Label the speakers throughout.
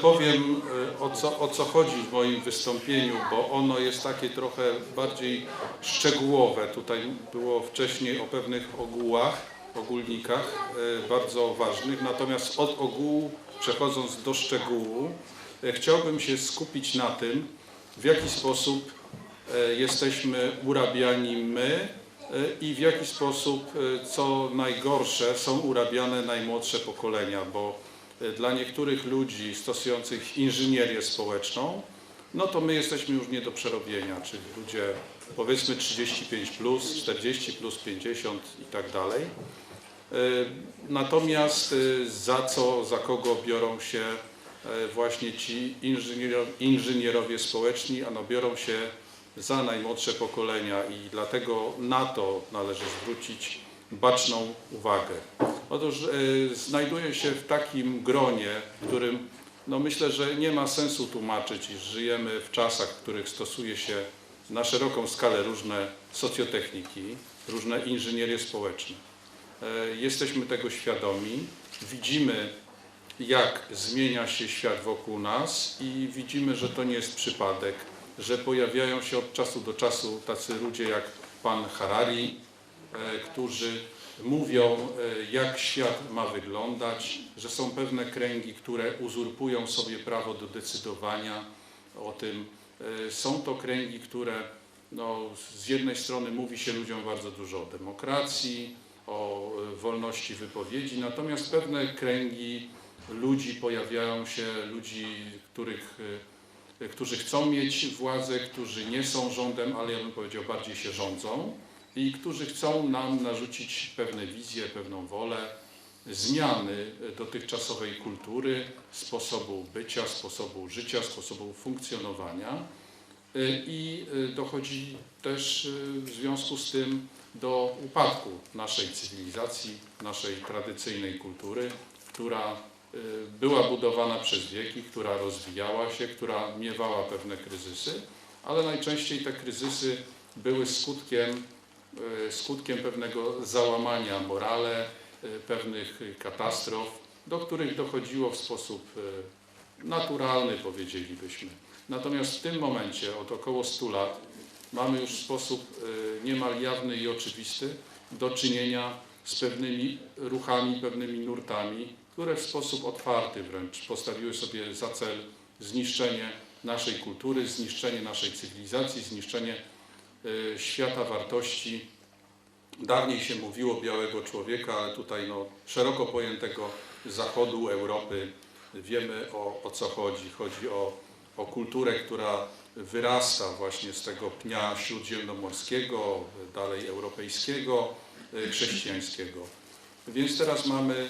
Speaker 1: powiem y, o co, o co chodzi w moim wystąpieniu, bo ono jest takie trochę bardziej szczegółowe. Tutaj było wcześniej o pewnych ogółach, ogólnikach y, bardzo ważnych, natomiast od ogółu przechodząc do szczegółu, y, chciałbym się skupić na tym, w jaki sposób jesteśmy urabiani my i w jaki sposób, co najgorsze, są urabiane najmłodsze pokolenia, bo dla niektórych ludzi stosujących inżynierię społeczną, no to my jesteśmy już nie do przerobienia, czyli ludzie powiedzmy 35 plus, 40 plus, 50 i tak dalej. Y, Natomiast y, za co, za kogo biorą się właśnie ci inżyniero- inżynierowie społeczni, ano biorą się za najmłodsze pokolenia i dlatego na to należy zwrócić baczną uwagę. Otóż y, znajduję się w takim gronie, w którym no myślę, że nie ma sensu tłumaczyć, iż żyjemy w czasach, w których stosuje się na szeroką skalę różne socjotechniki, różne inżynierie społeczne. E, Jesteśmy tego świadomi, widzimy jak zmienia się świat wokół nas i widzimy, że to nie jest przypadek, że pojawiają się od czasu do czasu tacy ludzie jak pan Harari, którzy mówią, e, jak świat ma wyglądać, że są pewne kręgi, które uzurpują sobie prawo do decydowania o tym. E, Są to kręgi, które no, z jednej strony mówi się ludziom bardzo dużo o demokracji, o e, wolności wypowiedzi, natomiast pewne kręgi ludzi pojawiają się, ludzi, których, e, którzy chcą mieć władzę, którzy nie są rządem, ale ja bym powiedział bardziej się rządzą i którzy chcą nam narzucić pewne wizje, pewną wolę, zmiany dotychczasowej kultury, sposobu bycia, sposobu życia, sposobu funkcjonowania. Y, I y, dochodzi też y, w związku z tym do upadku naszej cywilizacji, naszej tradycyjnej kultury, która była budowana przez wieki, która rozwijała się, która miewała pewne kryzysy, ale najczęściej te kryzysy były skutkiem, skutkiem pewnego załamania morale, y, pewnych katastrof, do których dochodziło w sposób y, naturalny, powiedzielibyśmy. Natomiast w tym momencie, od około 100 lat, mamy już w sposób niemal jawny i oczywisty do czynienia z pewnymi ruchami, pewnymi nurtami, które w sposób otwarty wręcz postawiły sobie za cel zniszczenie naszej kultury, zniszczenie naszej cywilizacji, zniszczenie świata wartości. Dawniej się mówiło białego człowieka, ale tutaj no, szeroko pojętego zachodu Europy. Wiemy o, o co chodzi. Chodzi o, o kulturę, która wyrasta właśnie z tego pnia śródziemnomorskiego, dalej europejskiego, y, chrześcijańskiego. Więc teraz mamy y,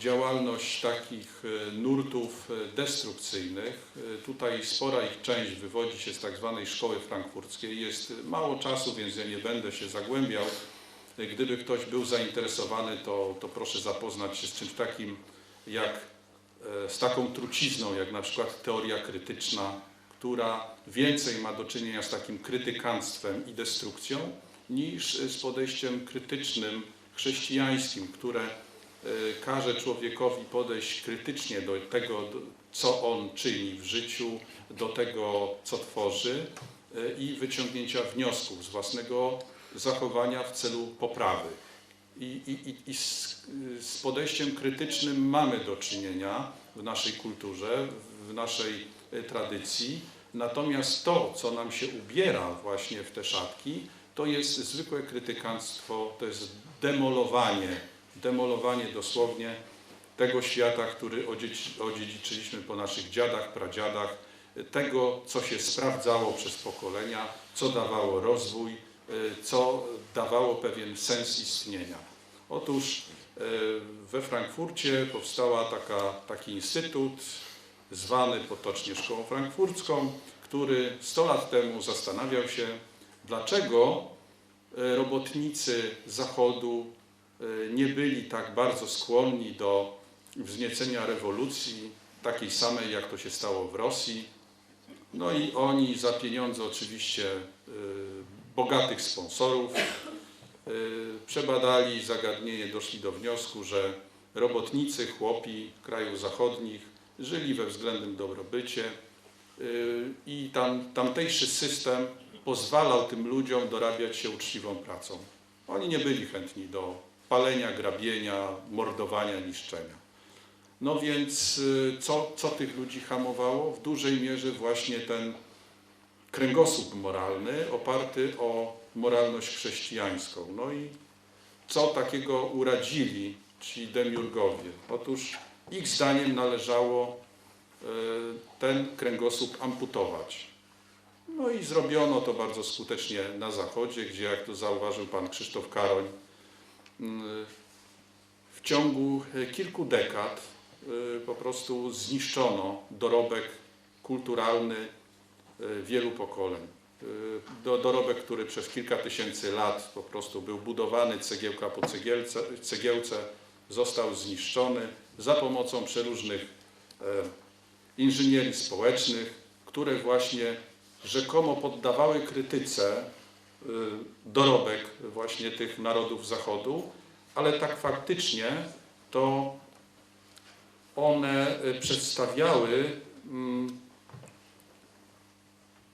Speaker 1: działalność takich y, nurtów y, destrukcyjnych. Y, Tutaj spora ich część wywodzi się z tak zwanej szkoły frankfurckiej. Jest mało czasu, więc ja nie będę się zagłębiał. Y, Gdyby ktoś był zainteresowany, to, to proszę zapoznać się z czymś takim jak z taką trucizną, jak na przykład teoria krytyczna, która więcej ma do czynienia z takim krytykanstwem i destrukcją, niż z podejściem krytycznym, chrześcijańskim, które każe człowiekowi podejść krytycznie do tego, co on czyni w życiu, do tego, co tworzy e, i wyciągnięcia wniosków z własnego zachowania w celu poprawy. I, i, i, i z, z podejściem krytycznym mamy do czynienia w naszej kulturze, w naszej e, tradycji. Natomiast to, co nam się ubiera właśnie w te szatki, to jest zwykłe krytykanstwo, to jest demolowanie, demolowanie dosłownie tego świata, który odziedzi- odziedziczyliśmy po naszych dziadach, pradziadach, tego, co się sprawdzało przez pokolenia, co dawało rozwój, y, co dawało pewien sens istnienia. Otóż y, we Frankfurcie powstała taka, taki instytut, zwany potocznie Szkołą Frankfurcką, który 100 lat temu zastanawiał się, dlaczego y, robotnicy Zachodu nie byli tak bardzo skłonni do wzniecenia rewolucji, takiej samej jak to się stało w Rosji. No i oni za pieniądze oczywiście y, bogatych sponsorów y, przebadali zagadnienie, doszli do wniosku, że robotnicy, chłopi krajów zachodnich żyli we względnym dobrobycie i tam, tamtejszy system pozwalał tym ludziom dorabiać się uczciwą pracą. Oni nie byli chętni do palenia, grabienia, mordowania, niszczenia. No więc y, co, co tych ludzi hamowało? W dużej mierze właśnie ten kręgosłup moralny oparty o moralność chrześcijańską. No i co takiego uradzili ci demiurgowie? Otóż ich zdaniem należało y, ten kręgosłup amputować. No i zrobiono to bardzo skutecznie na Zachodzie, gdzie, jak to zauważył pan Krzysztof Karoń, w ciągu kilku dekad y, po prostu zniszczono dorobek kulturalny y, wielu pokoleń. Do, dorobek, który przez kilka tysięcy lat po prostu był budowany cegiełka po cegiełce, cegiełce został zniszczony za pomocą przeróżnych e, inżynierii społecznych, które właśnie rzekomo poddawały krytyce dorobek właśnie tych narodów Zachodu, ale tak faktycznie to one y, przedstawiały mm,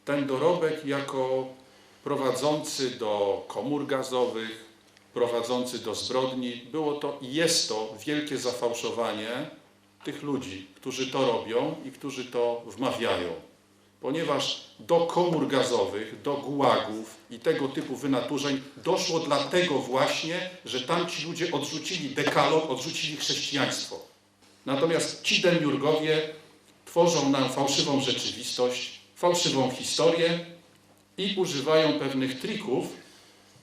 Speaker 1: ten dorobek jako prowadzący do komór gazowych, prowadzący do zbrodni. Było to i jest to wielkie zafałszowanie tych ludzi, którzy to robią i którzy to wmawiają. Ponieważ do komór gazowych, do gułagów i tego typu wynaturzeń doszło dlatego właśnie, że tamci ludzie odrzucili dekalog, odrzucili chrześcijaństwo. Natomiast ci demiurgowie tworzą nam fałszywą rzeczywistość, fałszywą historię i używają pewnych trików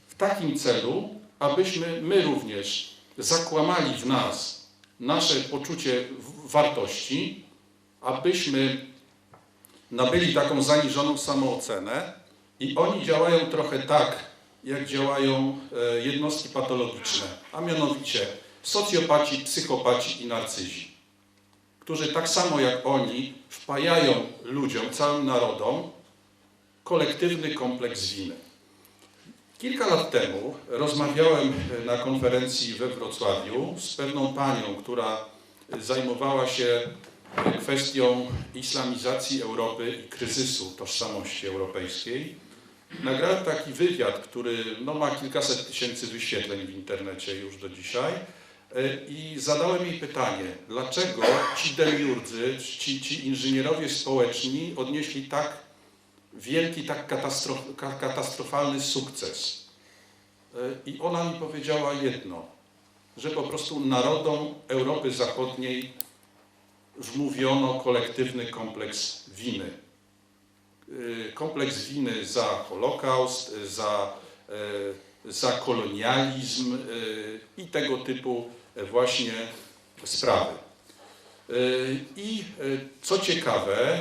Speaker 1: w takim celu, abyśmy my również zakłamali w nas nasze poczucie wartości, abyśmy nabyli taką zaniżoną samoocenę i oni działają trochę tak, jak działają e, jednostki patologiczne, a mianowicie socjopaci, psychopaci i narcyzi, którzy tak samo jak oni wpajają ludziom, całym narodom kolektywny kompleks winy. Kilka lat temu rozmawiałem na konferencji we Wrocławiu z pewną panią, która zajmowała się kwestią islamizacji Europy i kryzysu tożsamości europejskiej. Nagrałem taki wywiad, który no, ma kilkaset tysięcy wyświetleń w internecie już do dzisiaj E, i zadałem jej pytanie, dlaczego ci demiurdzy, ci, ci inżynierowie społeczni odnieśli tak wielki, tak katastrof, ka- katastrofalny sukces. E, I ona mi powiedziała jedno, że po prostu narodom Europy Zachodniej wmówiono kolektywny kompleks winy. Y, Kompleks winy za Holokaust, za, y, za kolonializm y, i tego typu właśnie sprawy. I co ciekawe,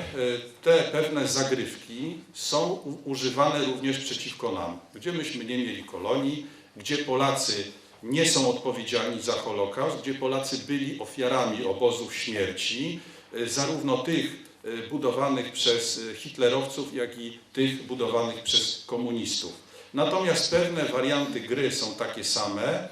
Speaker 1: te pewne zagrywki są używane również przeciwko nam, gdzie myśmy nie mieli kolonii, gdzie Polacy nie są odpowiedzialni za Holokaust, gdzie Polacy byli ofiarami obozów śmierci, y, zarówno tych y, budowanych przez y, hitlerowców, jak i tych budowanych przez komunistów. Natomiast pewne warianty gry są takie same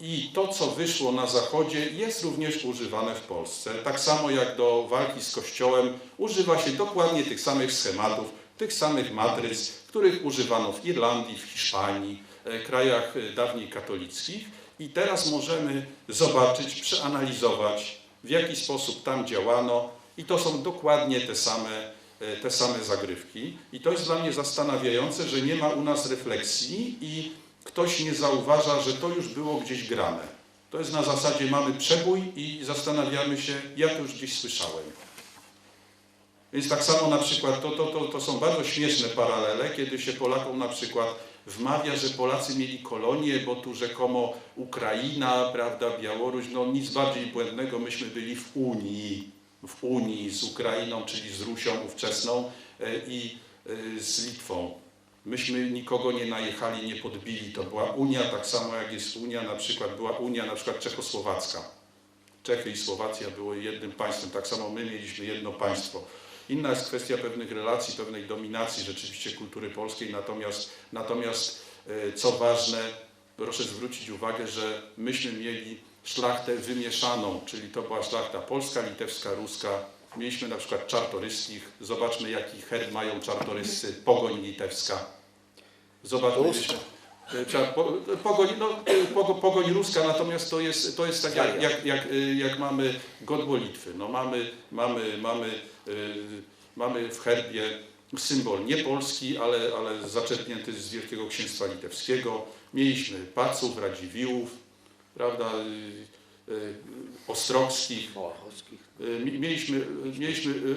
Speaker 1: i to, co wyszło na Zachodzie, jest również używane w Polsce. Tak samo jak do walki z Kościołem używa się dokładnie tych samych schematów, tych samych matryc, których używano w Irlandii, w Hiszpanii, e, krajach e, dawniej katolickich. I teraz możemy zobaczyć, przeanalizować, w jaki sposób tam działano. I to są dokładnie te same, e, te same zagrywki. I to jest dla mnie zastanawiające, że nie ma u nas refleksji i ktoś nie zauważa, że to już było gdzieś grane. To jest na zasadzie mamy przebój i zastanawiamy się, ja to już gdzieś słyszałem. Więc tak samo na przykład, to, to, to, to są bardzo śmieszne paralele, kiedy się Polakom na przykład wmawia, że Polacy mieli kolonie, bo tu rzekomo Ukraina, prawda, Białoruś, no nic bardziej błędnego, myśmy byli w Unii, w Unii z Ukrainą, czyli z Rusią ówczesną e, i e, z Litwą. Myśmy nikogo nie najechali, nie podbili. To była Unia, tak samo jak jest Unia, na przykład była Unia na przykład czechosłowacka. Czechy i Słowacja były jednym państwem, tak samo my mieliśmy jedno państwo. Inna jest kwestia pewnych relacji, pewnej dominacji rzeczywiście kultury polskiej, natomiast, natomiast e, co ważne, proszę zwrócić uwagę, że myśmy mieli szlachtę wymieszaną, czyli to była szlachta polska, litewska, ruska Mieliśmy na przykład czartoryskich. Zobaczmy, jaki herb mają czartoryscy. Pogoń litewska. Zobaczmy. E, po, pogoń, no, e, pogo, pogoń ruska, natomiast to jest, to jest tak jak, jak, jak, e, jak mamy godło Litwy. No, mamy, mamy, mamy, e, mamy w herbie symbol nie polski, ale, ale zaczerpnięty z Wielkiego Księstwa Litewskiego. Mieliśmy Paców, Radziwiłłów, prawda, Ostrowskich.
Speaker 2: Małachowskich.
Speaker 1: Y, mi- Mieliśmy, mieliśmy y,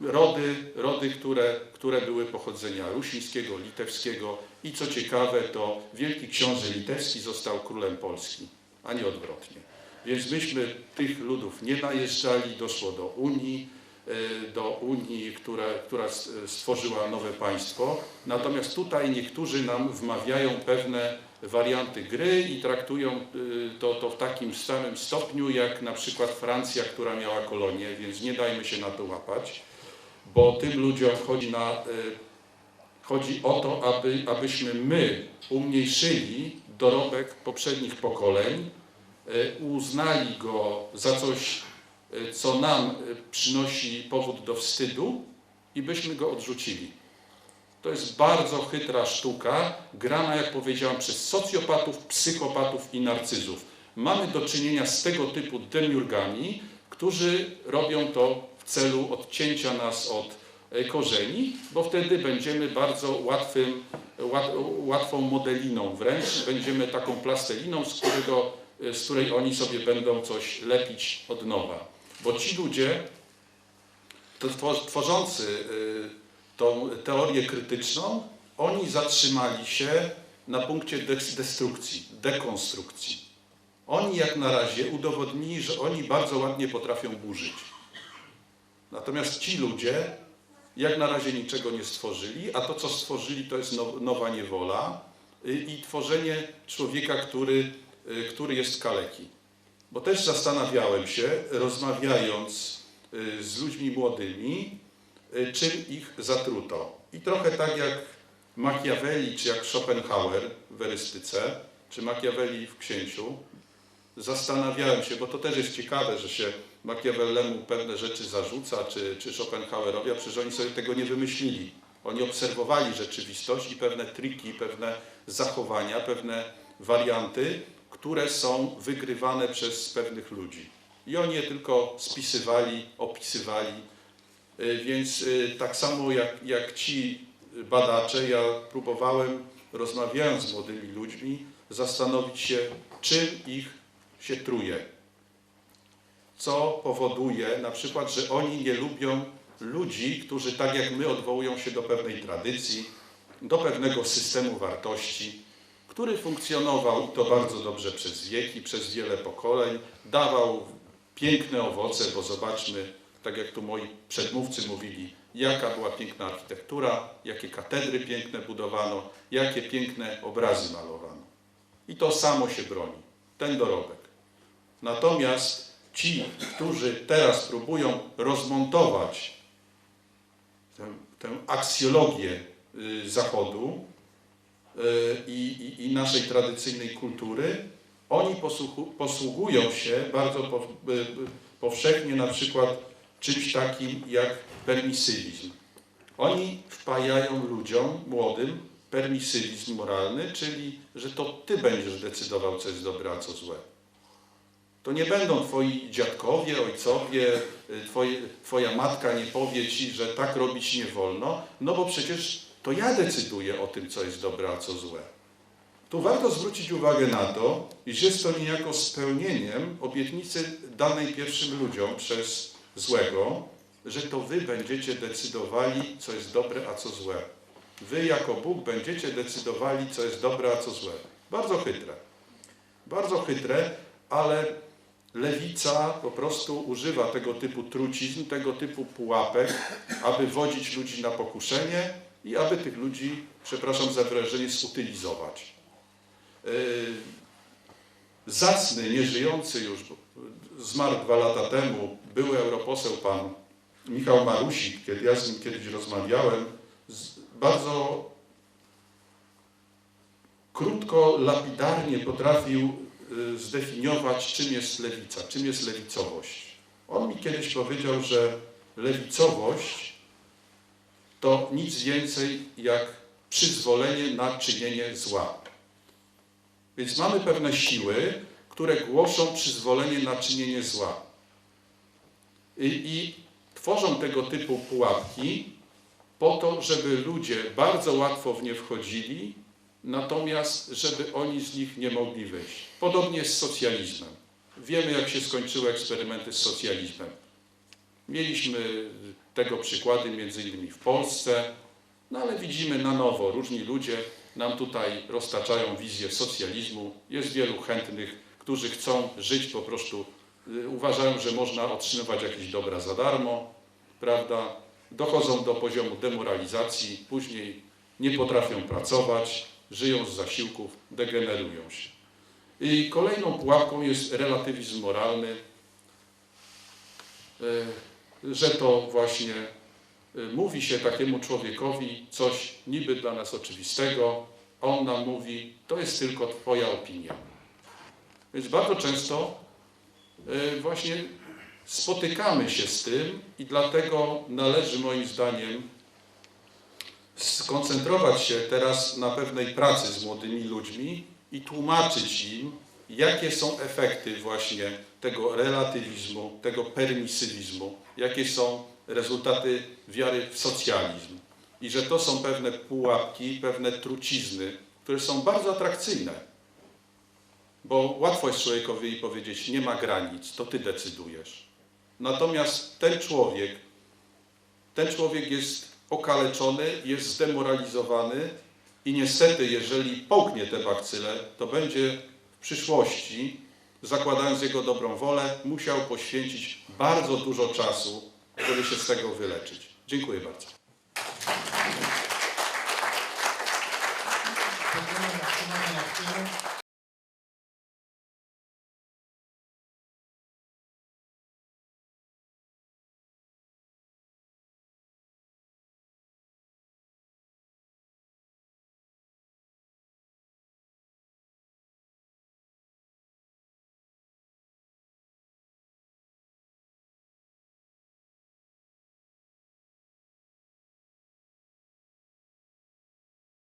Speaker 1: rody, rody które, które były pochodzenia rusińskiego, litewskiego i co ciekawe, to wielki książę litewski został królem Polski, a nie odwrotnie. Więc myśmy tych ludów nie najeżdżali, doszło do Unii, y, do Unii, która, która stworzyła nowe państwo. Natomiast tutaj niektórzy nam wmawiają pewne warianty gry i traktują y, to, to w takim samym stopniu jak na przykład Francja, która miała kolonię, więc nie dajmy się na to łapać, bo tym ludziom chodzi, na, y, chodzi o to, aby, abyśmy my umniejszyli dorobek poprzednich pokoleń, y, uznali go za coś, y, co nam y, przynosi powód do wstydu i byśmy go odrzucili. To jest bardzo chytra sztuka, grana, jak powiedziałam, przez socjopatów, psychopatów i narcyzów. Mamy do czynienia z tego typu demiurgami, którzy robią to w celu odcięcia nas od e, korzeni, bo wtedy będziemy bardzo łatwym, łat, łatwą modeliną wręcz, będziemy taką plastelliną, z, którego, e, z której oni sobie będą coś lepić od nowa. Bo ci ludzie, tworzący y, tą teorię krytyczną, oni zatrzymali się na punkcie des- destrukcji, dekonstrukcji. Oni jak na razie udowodnili, że oni bardzo ładnie potrafią burzyć. Natomiast ci ludzie jak na razie niczego nie stworzyli, a to co stworzyli to jest now- nowa niewola y, i tworzenie człowieka, który, y, który jest kaleki. Bo też zastanawiałem się, rozmawiając y, z ludźmi młodymi, y, czym ich zatruto. I trochę tak jak Machiavelli, czy jak Schopenhauer w erystyce, czy Machiavelli w księciu, zastanawiałem się, bo to też jest ciekawe, że się Machiavellemu pewne rzeczy zarzuca, czy, czy Schopenhauerowi, a przecież oni sobie tego nie wymyślili. Oni obserwowali rzeczywistość i pewne triki, pewne zachowania, pewne warianty, które są wygrywane przez pewnych ludzi. I oni je tylko spisywali, opisywali. Y, Więc y, tak samo jak, jak ci badacze, ja próbowałem, rozmawiając z młodymi ludźmi, zastanowić się, czym ich się truje. Co powoduje na przykład, że oni nie lubią ludzi, którzy tak jak my odwołują się do pewnej tradycji, do pewnego systemu wartości, który funkcjonował i to bardzo dobrze przez wieki, przez wiele pokoleń, dawał piękne owoce, bo zobaczmy, tak jak tu moi przedmówcy mówili, jaka była piękna architektura, jakie katedry piękne budowano, jakie piękne obrazy malowano. I to samo się broni, ten dorobek. Natomiast ci, którzy teraz próbują rozmontować tę, tę aksjologię y, Zachodu i, i, i naszej tradycyjnej kultury, oni posługują się bardzo po, y, y, powszechnie na przykład czymś takim jak permisywizm. Oni wpajają ludziom, młodym, permisywizm moralny, czyli że to ty będziesz decydował, co jest dobre, a co złe. To nie będą twoi dziadkowie, ojcowie, y, twoje, twoja matka nie powie ci, że tak robić nie wolno, no bo przecież to ja decyduję o tym, co jest dobre, a co złe. Tu warto zwrócić uwagę na to, iż jest to niejako spełnieniem obietnicy danej pierwszym ludziom przez złego, że to wy będziecie decydowali, co jest dobre, a co złe. Wy jako Bóg będziecie decydowali, co jest dobre, a co złe. Bardzo chytre. Bardzo chytre, ale lewica po prostu używa tego typu trucizn, tego typu pułapek, aby wodzić ludzi na pokuszenie i aby tych ludzi, przepraszam za wyrażenie, zutylizować. Yy, Zacny, nieżyjący już, zmarł dwa lata temu, były europoseł pan Michał Marusik, kiedy ja z nim kiedyś rozmawiałem, bardzo krótko, lapidarnie potrafił y, zdefiniować, czym jest lewica, czym jest lewicowość. On mi kiedyś powiedział, że lewicowość to nic więcej jak przyzwolenie na czynienie zła. Więc mamy pewne siły, które głoszą przyzwolenie na czynienie zła. I, i tworzą tego typu pułapki po to, żeby ludzie bardzo łatwo w nie wchodzili, natomiast żeby oni z nich nie mogli wyjść. Podobnie z socjalizmem. Wiemy, jak się skończyły eksperymenty z socjalizmem. Mieliśmy tego przykłady między innymi w Polsce, no ale widzimy na nowo, różni ludzie nam tutaj roztaczają wizję socjalizmu. Jest wielu chętnych, którzy chcą żyć po prostu, y, uważają, że można otrzymywać jakieś dobra za darmo, prawda? Dochodzą do poziomu demoralizacji, później nie potrafią pracować, żyją z zasiłków, degenerują się. I kolejną pułapką jest relatywizm moralny, y, że to właśnie y, mówi się takiemu człowiekowi coś niby dla nas oczywistego, on nam mówi, to jest tylko Twoja opinia. Więc bardzo często y, właśnie spotykamy się z tym i dlatego należy moim zdaniem skoncentrować się teraz na pewnej pracy z młodymi ludźmi i tłumaczyć im, jakie są efekty właśnie tego relatywizmu, tego permisywizmu, jakie są rezultaty wiary w socjalizm i że to są pewne pułapki, pewne trucizny, które są bardzo atrakcyjne, bo łatwo jest człowiekowi powiedzieć, nie ma granic, to ty decydujesz. Natomiast ten człowiek, ten człowiek jest okaleczony, jest zdemoralizowany i niestety, jeżeli połknie te bakcyle, to będzie w przyszłości, zakładając jego dobrą wolę, musiał poświęcić bardzo dużo czasu, żeby się z tego wyleczyć. Dziękuję bardzo. Thank you.